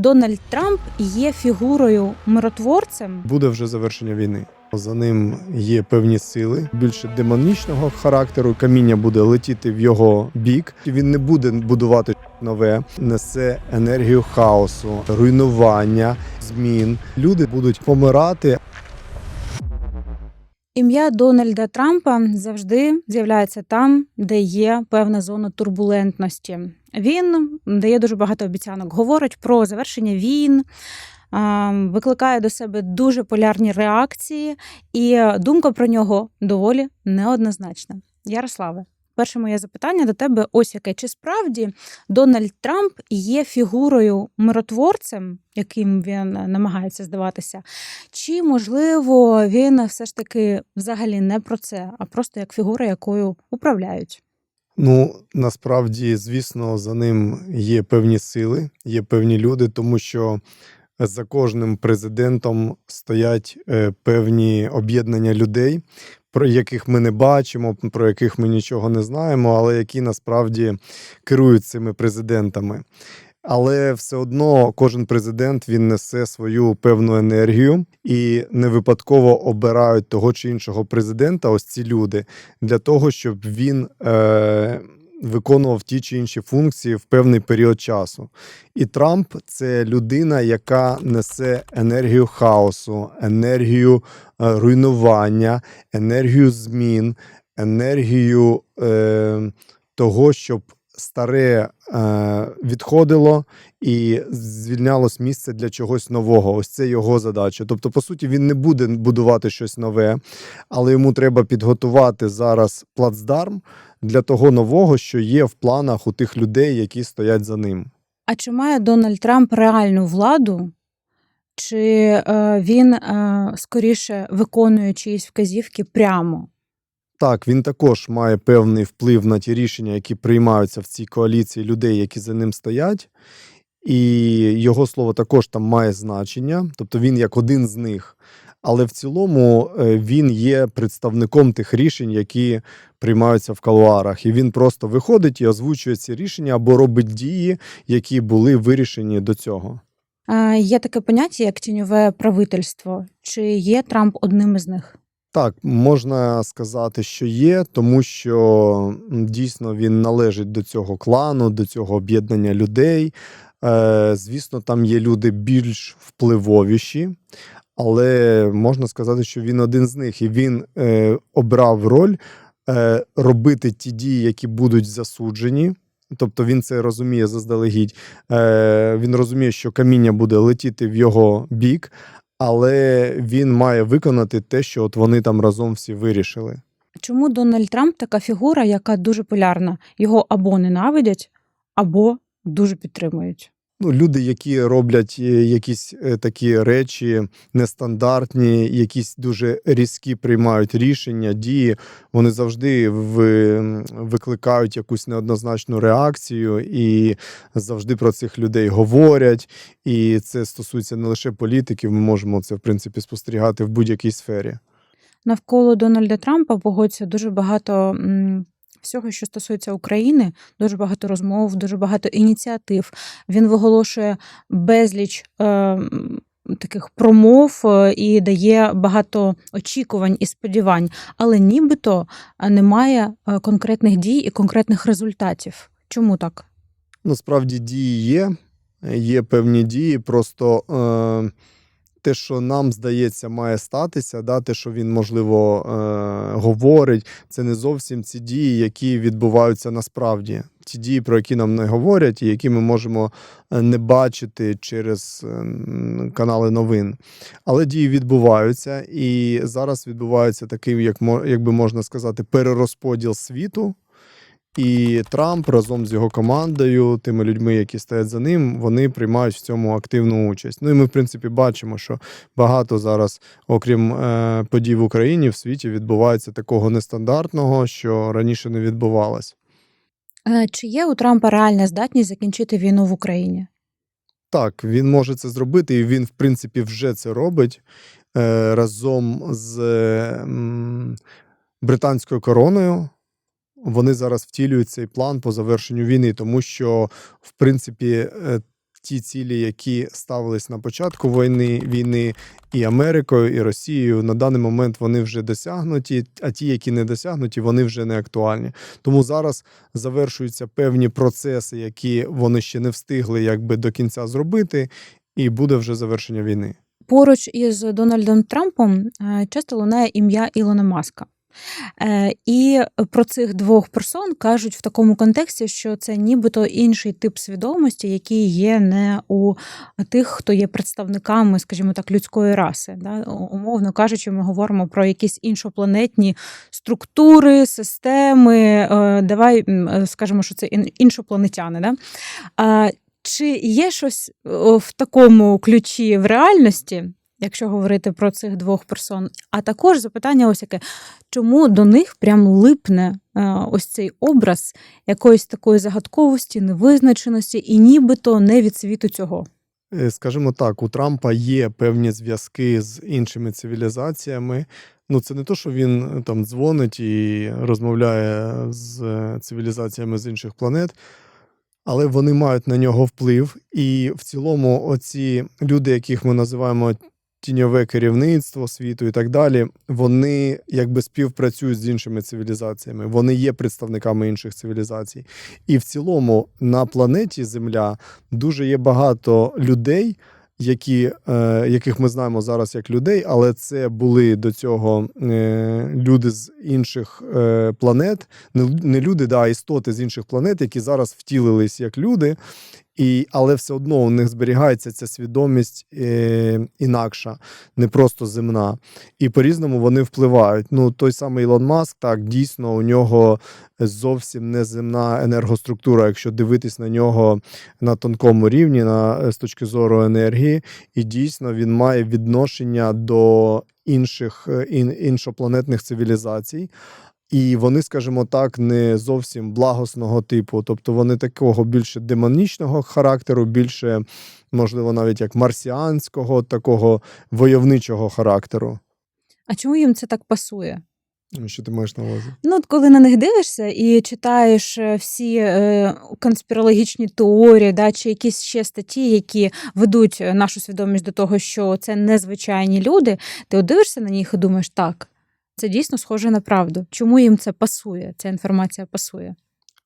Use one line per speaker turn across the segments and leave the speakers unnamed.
Дональд Трамп є фігурою миротворцем.
Буде вже завершення війни. За ним є певні сили більше демонічного характеру. Каміння буде летіти в його бік. Він не буде будувати нове, несе енергію хаосу, руйнування, змін. Люди будуть помирати.
Ім'я Дональда Трампа завжди з'являється там, де є певна зона турбулентності. Він дає дуже багато обіцянок, говорить про завершення війн. Викликає до себе дуже полярні реакції, і думка про нього доволі неоднозначна. Ярославе, перше моє запитання до тебе. Ось яке: чи справді Дональд Трамп є фігурою миротворцем, яким він намагається здаватися, чи можливо він все ж таки взагалі не про це, а просто як фігура, якою управляють?
Ну насправді, звісно, за ним є певні сили, є певні люди, тому що за кожним президентом стоять е, певні об'єднання людей, про яких ми не бачимо, про яких ми нічого не знаємо, але які насправді керують цими президентами. Але все одно кожен президент він несе свою певну енергію і не випадково обирають того чи іншого президента. Ось ці люди для того, щоб він е, виконував ті чи інші функції в певний період часу. І Трамп це людина, яка несе енергію хаосу, енергію е, руйнування, енергію змін, енергію е, того, щоб старе е, відходило і звільнялось місце для чогось нового. Ось це його задача. Тобто, по суті, він не буде будувати щось нове, але йому треба підготувати зараз плацдарм для того нового, що є в планах у тих людей, які стоять за ним.
А чи має Дональд Трамп реальну владу? Чи е, він е, скоріше виконує чиїсь вказівки прямо?
Так, він також має певний вплив на ті рішення, які приймаються в цій коаліції людей, які за ним стоять. І його слово також там має значення, тобто він як один з них. Але в цілому е, він є представником тих рішень, які приймаються в калуарах. І він просто виходить і озвучує ці рішення або робить дії, які були вирішені до цього.
Є таке поняття, як тіньове правительство. Чи є Трамп одним із них?
Так, можна сказати, що є, тому що дійсно він належить до цього клану, до цього об'єднання людей. Е, звісно, там є люди більш впливовіші, але можна сказати, що він один з них, і він е, обрав роль е, робити ті дії, які будуть засуджені. Тобто він це розуміє заздалегідь. Е, він розуміє, що каміння буде летіти в його бік, але він має виконати те, що от вони там разом всі вирішили.
Чому Дональд Трамп така фігура, яка дуже полярна? Його або ненавидять, або дуже підтримують.
Ну, люди, які роблять е, якісь е, такі речі нестандартні, якісь дуже різкі приймають рішення, дії, вони завжди викликають якусь неоднозначну реакцію і завжди про цих людей говорять. І це стосується не лише політиків. Ми можемо це в принципі спостерігати в будь-якій сфері.
Навколо Дональда Трампа погодься дуже багато всього, що стосується України, дуже багато розмов, дуже багато ініціатив. Він виголошує безліч е, таких промов е, і дає багато очікувань і сподівань, але нібито е, немає е, конкретних дій і конкретних результатів. Чому так?
Насправді дії є, є певні дії, просто е, те, що нам здається, має статися, да, те, що він, можливо, е, говорить, це не зовсім ці дії, які відбуваються насправді. Ті дії, про які нам не говорять, і які ми можемо е, не бачити через е, канали новин. Але дії відбуваються, і зараз відбувається такий, як, як би можна сказати, перерозподіл світу. І Трамп разом з його командою, тими людьми, які стоять за ним, вони приймають в цьому активну участь. Ну і ми, в принципі, бачимо, що багато зараз, окрім е, подій в Україні, в світі відбувається такого нестандартного, що раніше не відбувалось.
Е, Чи є у Трампа реальна здатність закінчити війну в Україні?
Так, він може це зробити, і він, в принципі, вже це робить е, разом з е, британською короною. Вони зараз втілюють цей план по завершенню війни, тому що, в принципі, е, ті цілі, які ставились на початку війни, війни і Америкою, і Росією, на даний момент вони вже досягнуті, а ті, які не досягнуті, вони вже не актуальні. Тому зараз завершуються певні процеси, які вони ще не встигли якби до кінця зробити, і буде вже завершення війни.
Поруч із Дональдом Трампом е, часто лунає ім'я Ілона Маска. Е, І про цих двох персон кажуть в такому контексті, що це нібито інший тип свідомості, який є не у тих, хто є представниками, скажімо так, людської раси. Умовно кажучи, ми говоримо про якісь іншопланетні структури, системи. е, Давай е, скажемо, що це іншопланетяни. Чи є щось в такому ключі в реальності, якщо говорити про цих двох персон? А також запитання ось яке: чому до них прям липне е, ось цей образ якоїсь такої загадковості, невизначеності, і нібито не від світу цього?
Е, Скажімо так, у Трампа є певні зв'язки з іншими цивілізаціями. Ну, це не то, що він е, там дзвонить і розмовляє з цивілізаціями з інших планет, але вони мають на нього вплив. І в цілому, оці люди, яких ми називаємо тіньове керівництво світу і так далі, вони якби співпрацюють з іншими цивілізаціями. Вони є представниками інших цивілізацій. І в цілому на планеті Земля дуже є багато людей, які, е, яких ми знаємо зараз як людей, але це були до цього е, люди з інших е, планет, не, не люди, да, а істоти з інших планет, які зараз втілились як люди. І, але все одно у них зберігається ця свідомість е, інакша, не просто земна. І по-різному вони впливають. Ну, той самий Ілон Маск, так, дійсно, у нього зовсім не земна енергоструктура, якщо дивитись на нього на тонкому рівні, на, з точки зору енергії, і дійсно він має відношення до інших е, ін, іншопланетних цивілізацій. І вони, скажімо так, не зовсім благосного типу, тобто вони такого більше демонічного характеру, більше, можливо, навіть як марсіанського, такого войовничого характеру.
А чому їм це так пасує?
Що ти маєш на увазі?
Ну, от коли на них дивишся і читаєш е, всі е, конспірологічні теорії, да, чи якісь ще статті, які ведуть е, нашу свідомість до того, що це незвичайні люди, ти от дивишся на них і думаєш, так, це дійсно схоже на правду. Чому їм це пасує? Ця інформація пасує?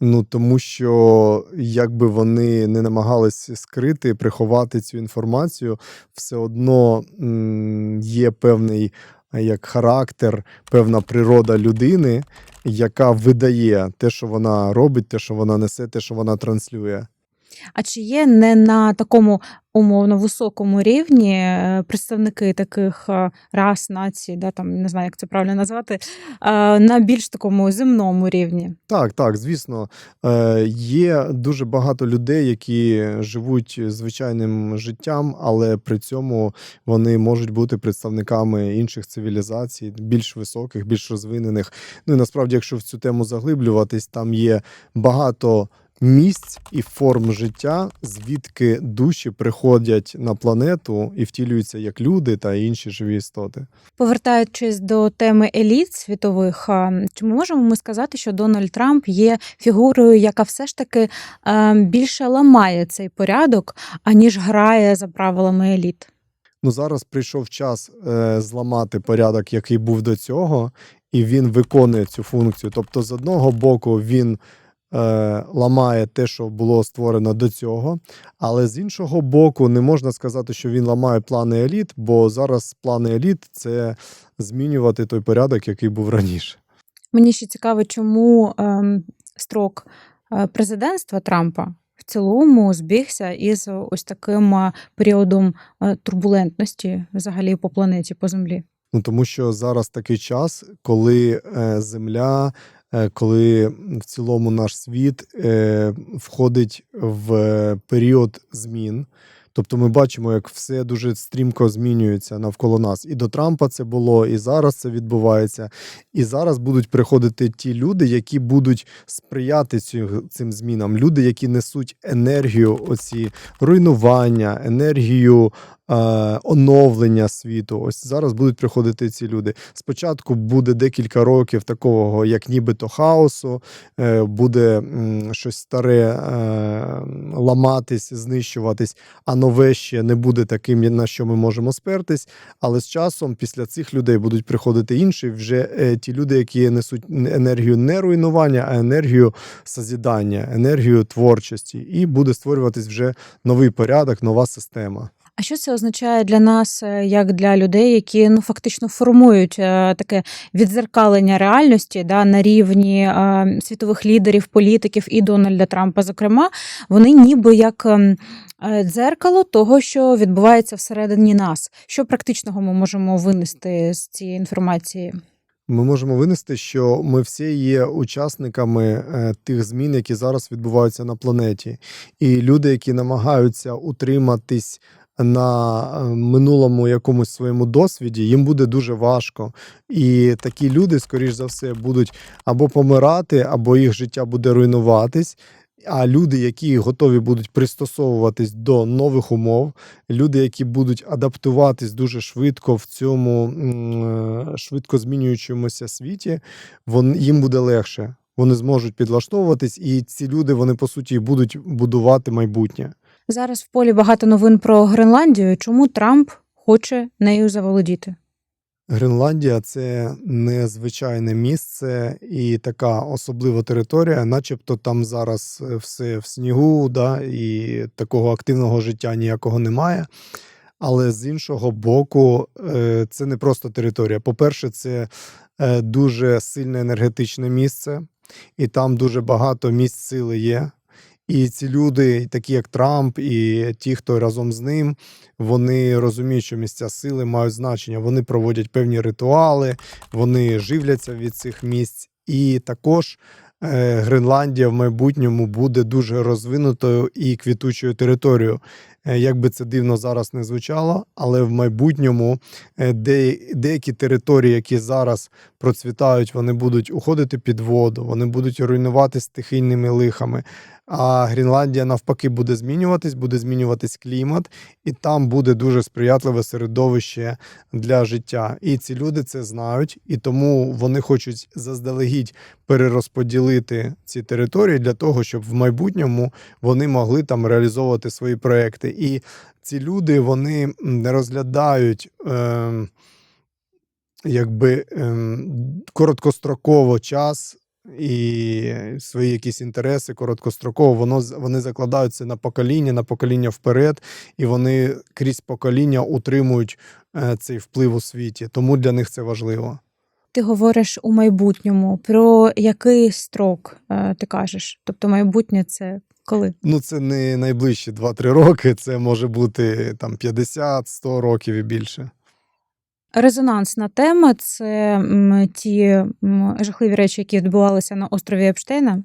Ну тому що якби вони не намагалися скрити, приховати цю інформацію, все одно є певний як характер, певна природа людини, яка видає те, що вона робить, те, що вона несе, те, що вона транслює.
А чи є не на такому умовно високому рівні е, представники таких е, рас, націй, да, там не знаю, як це правильно назвати, е, на більш такому земному рівні?
Так, так, звісно, є дуже багато людей, які живуть звичайним життям, але при цьому вони можуть бути представниками інших цивілізацій, більш високих, більш розвинених. Ну і насправді, якщо в цю тему заглиблюватись, там є багато місць і форм життя, звідки душі приходять на планету і втілюються як люди та інші живі істоти.
Повертаючись до теми еліт світових, чи ми можемо ми сказати, що Дональд Трамп є фігурою, яка все ж таки більше ламає цей порядок, аніж грає за правилами еліт?
Ну зараз прийшов час е, зламати порядок, який був до цього, і він виконує цю функцію. Тобто, з одного боку, він ламає те, що було створено до цього, але з іншого боку, не можна сказати, що він ламає плани еліт, бо зараз плани еліт це змінювати той порядок, який був раніше.
Мені ще цікаво, чому ем, строк е, президентства Трампа в цілому збігся із ось таким е, періодом е, турбулентності взагалі по планеті, по землі.
Ну тому що зараз такий час, коли е, земля, е, коли в цілому наш світ е, входить в е, період змін. Тобто ми бачимо, як все дуже стрімко змінюється навколо нас. І до Трампа це було, і зараз це відбувається. І зараз будуть приходити ті люди, які будуть сприяти цим змінам. Люди, які несуть енергію, оці руйнування, енергію оновлення світу. Ось зараз будуть приходити ці люди. Спочатку буде декілька років такого, як нібито хаосу, е, буде м, щось старе е, ламатись, знищуватись, а нове ще не буде таким, на що ми можемо спертись. Але з часом після цих людей будуть приходити інші, вже е, ті люди, які несуть енергію не руйнування, а енергію созідання, енергію творчості, і буде створюватись вже новий порядок, нова система.
А що це означає для нас, е, як для людей, які ну фактично формують е, таке відзеркалення реальності да, на рівні е, світових лідерів, політиків і Дональда Трампа, зокрема, вони ніби як ем, дзеркало того, що відбувається всередині нас. Що практичного ми можемо винести з цієї інформації?
Ми можемо винести, що ми всі є учасниками тих змін, які зараз відбуваються на планеті, і люди, які намагаються утриматись на е, минулому якомусь своєму досвіді, їм буде дуже важко. І такі люди, скоріш за все, будуть або помирати, або їх життя буде руйнуватись. А люди, які готові будуть пристосовуватись до нових умов, люди, які будуть адаптуватись дуже швидко в цьому е, швидко змінюючомуся світі, вон, їм буде легше. Вони зможуть підлаштовуватись, і ці люди, вони по суті будуть будувати майбутнє.
Зараз в полі багато новин про Гренландію. Чому Трамп хоче нею заволодіти?
Гренландія це незвичайне місце і така особлива територія, начебто там зараз все в снігу, да, і такого активного життя ніякого немає. Але з іншого боку, е, це не просто територія. По-перше, це е, дуже сильне енергетичне місце, і там дуже багато місць сили є. І ці люди, такі як Трамп, і ті, хто разом з ним, вони розуміють, що місця сили мають значення. Вони проводять певні ритуали, вони живляться від цих місць. І також е, Гренландія в майбутньому буде дуже розвинутою і квітучою територією. Е, Як би це дивно зараз не звучало, але в майбутньому е, де, деякі території, які зараз процвітають, вони будуть уходити під воду, вони будуть руйнувати стихійними лихами. А Гренландія навпаки буде змінюватись, буде змінюватись клімат, і там буде дуже сприятливе середовище для життя. І ці люди це знають, і тому вони хочуть заздалегідь перерозподілити ці території для того, щоб в майбутньому вони могли там реалізовувати свої проекти. І ці люди вони не розглядають. Е, Якби ем, короткостроково час і свої якісь інтереси короткостроково, воно вони закладаються на покоління, на покоління вперед, і вони крізь покоління утримують е, цей вплив у світі. Тому для них це важливо.
Ти говориш у майбутньому. Про який строк е, ти кажеш? Тобто майбутнє це коли?
Ну, це не найближчі 2-3 роки, це може бути там 50-100 років і більше.
Резонансна тема це ті жахливі речі, які відбувалися на острові Епштейна.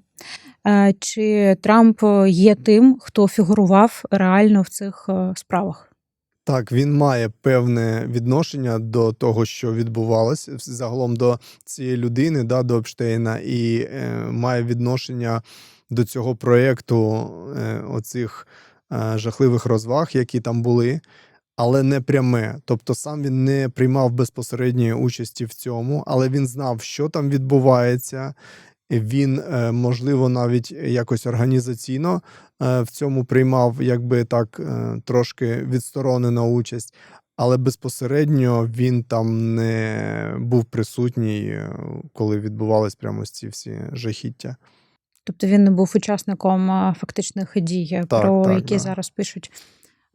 Е, Чи Трамп є тим, хто фігурував реально в цих е, справах?
Так, він має певне відношення до того, що відбувалося загалом до цієї людини, да, до Епштейна, і е, має відношення до цього проєкту е, оцих е, жахливих розваг, які там були, але не пряме. Тобто сам він не приймав безпосередньої участі в цьому, але він знав, що там відбувається. Він, е, можливо, навіть якось організаційно е, в цьому приймав, якби так, е, трошки відсторонена участь, але безпосередньо він там не був присутній, коли відбувались прямо ці всі жахіття.
Тобто він не був учасником фактичних дій,
Так,
про
так,
які
да.
зараз пишуть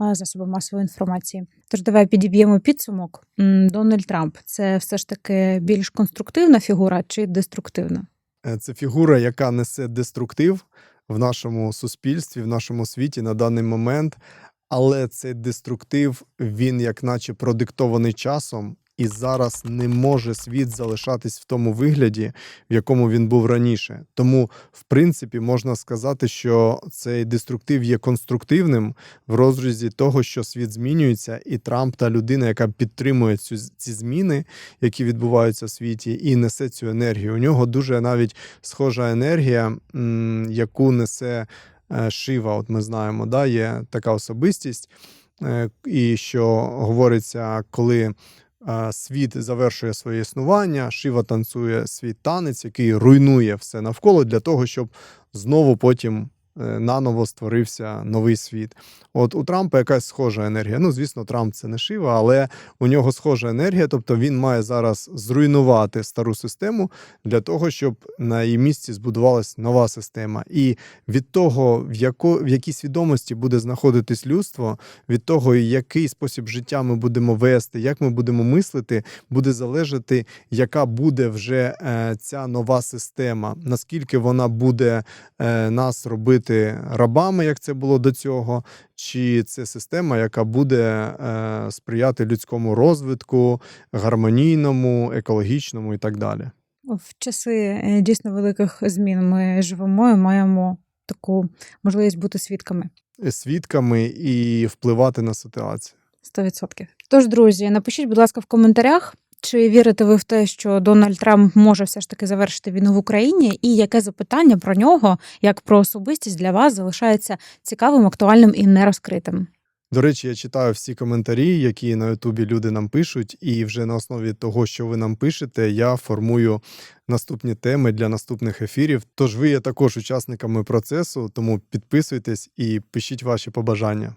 е, засоби масової інформації. Тож давай підіб'ємо підсумок. Дональд Трамп це все ж таки більш конструктивна фігура чи деструктивна?
Е, Це фігура, яка несе деструктив в нашому суспільстві, в нашому світі на даний момент. Але цей деструктив, він як наче продиктований часом, і зараз не може світ залишатись в тому вигляді, в якому він був раніше. Тому, в принципі, можна сказати, що цей деструктив є конструктивним в розрізі того, що світ змінюється, і Трамп та людина, яка підтримує цю ці зміни, які відбуваються в світі, і несе цю енергію. У нього дуже навіть схожа енергія, яку несе е, Шива. От ми знаємо, да, є така особистість. е, і що говориться, коли світ завершує своє існування, Шива танцює свій танець, який руйнує все навколо для того, щоб знову потім наново створився новий світ. От у Трампа якась схожа енергія. Ну, звісно, Трамп це не Шива, але у нього схожа енергія, тобто він має зараз зруйнувати стару систему для того, щоб на її місці збудувалась нова система. І від того, в, яко, в якій свідомості буде знаходитись людство, від того, який спосіб життя ми будемо вести, як ми будемо мислити, буде залежати, яка буде вже е, ця нова система, наскільки вона буде е, нас робити рабами, як це було до цього, чи це система, яка буде е, сприяти людському розвитку, гармонійному, екологічному і так далі.
В часи е, дійсно великих змін ми живемо і маємо таку можливість бути свідками.
Свідками і впливати на ситуацію.
100%. Тож, друзі, напишіть, будь ласка, в коментарях, чи вірите ви в те, що Дональд Трамп може все ж таки завершити війну в Україні, і яке запитання про нього, як про особистість для вас залишається цікавим, актуальним і нерозкритим.
До речі, я читаю всі коментарі, які на Ютубі люди нам пишуть, і вже на основі того, що ви нам пишете, я формую наступні теми для наступних ефірів. Тож ви є також учасниками процесу, тому підписуйтесь і пишіть ваші побажання.